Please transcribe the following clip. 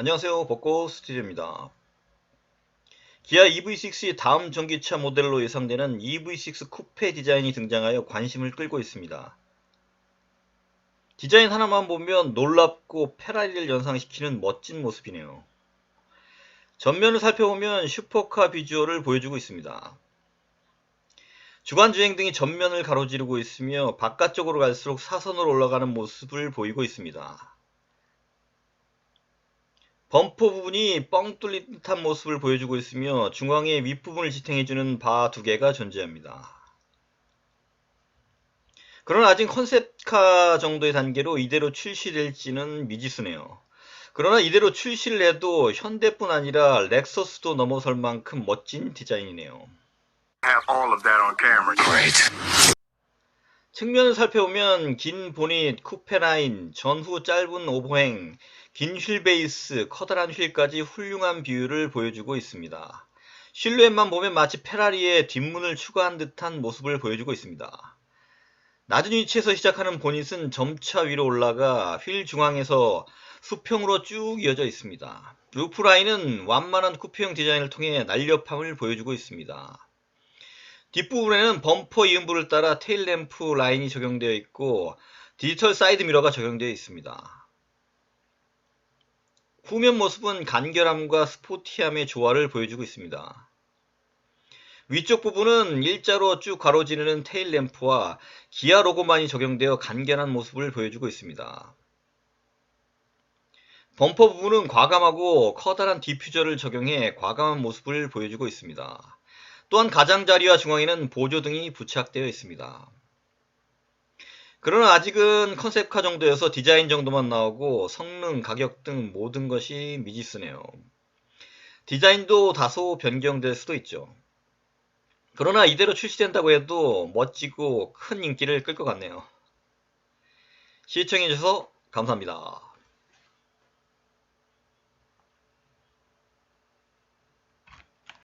안녕하세요. 벚꽃 스튜디오입니다. 기아 EV6의 다음 전기차 모델로 예상되는 EV6 쿠페 디자인이 등장하여 관심을 끌고 있습니다. 디자인 하나만 보면 놀랍고 페라리를 연상시키는 멋진 모습이네요. 전면을 살펴보면 슈퍼카 비주얼을 보여주고 있습니다. 주간 주행 등이 전면을 가로지르고 있으며 바깥쪽으로 갈수록 사선으로 올라가는 모습을 보이고 있습니다. 범퍼 부분이 뻥 뚫린 듯한 모습을 보여주고 있으며 중앙에 윗부분을 지탱해주는 바 두 개가 존재합니다. 그러나 아직 컨셉카 정도의 단계로 이대로 출시될지는 미지수네요. 그러나 이대로 출시를 해도 현대뿐 아니라 렉서스도 넘어설 만큼 멋진 디자인이네요. 측면을 살펴보면 긴 보닛, 쿠페 라인, 전후 짧은 오버행, 긴 휠 베이스, 커다란 휠까지 훌륭한 비율을 보여주고 있습니다. 실루엣만 보면 마치 페라리의 뒷문을 추가한 듯한 모습을 보여주고 있습니다. 낮은 위치에서 시작하는 보닛은 점차 위로 올라가 휠 중앙에서 수평으로 쭉 이어져 있습니다. 루프 라인은 완만한 쿠페형 디자인을 통해 날렵함을 보여주고 있습니다. 뒷부분에는 범퍼 이음부를 따라 테일 램프 라인이 적용되어 있고 디지털 사이드 미러가 적용되어 있습니다. 후면 모습은 간결함과 스포티함의 조화를 보여주고 있습니다. 위쪽 부분은 일자로 쭉 가로지르는 테일 램프와 기아 로고만이 적용되어 간결한 모습을 보여주고 있습니다. 범퍼 부분은 과감하고 커다란 디퓨저를 적용해 과감한 모습을 보여주고 있습니다. 또한 가장자리와 중앙에는 보조 등이 부착되어 있습니다. 그러나 아직은 컨셉카 정도여서 디자인 정도만 나오고 성능, 가격 등 모든 것이 미지수네요. 디자인도 다소 변경될 수도 있죠. 그러나 이대로 출시된다고 해도 멋지고 큰 인기를 끌 것 같네요. 시청해주셔서 감사합니다.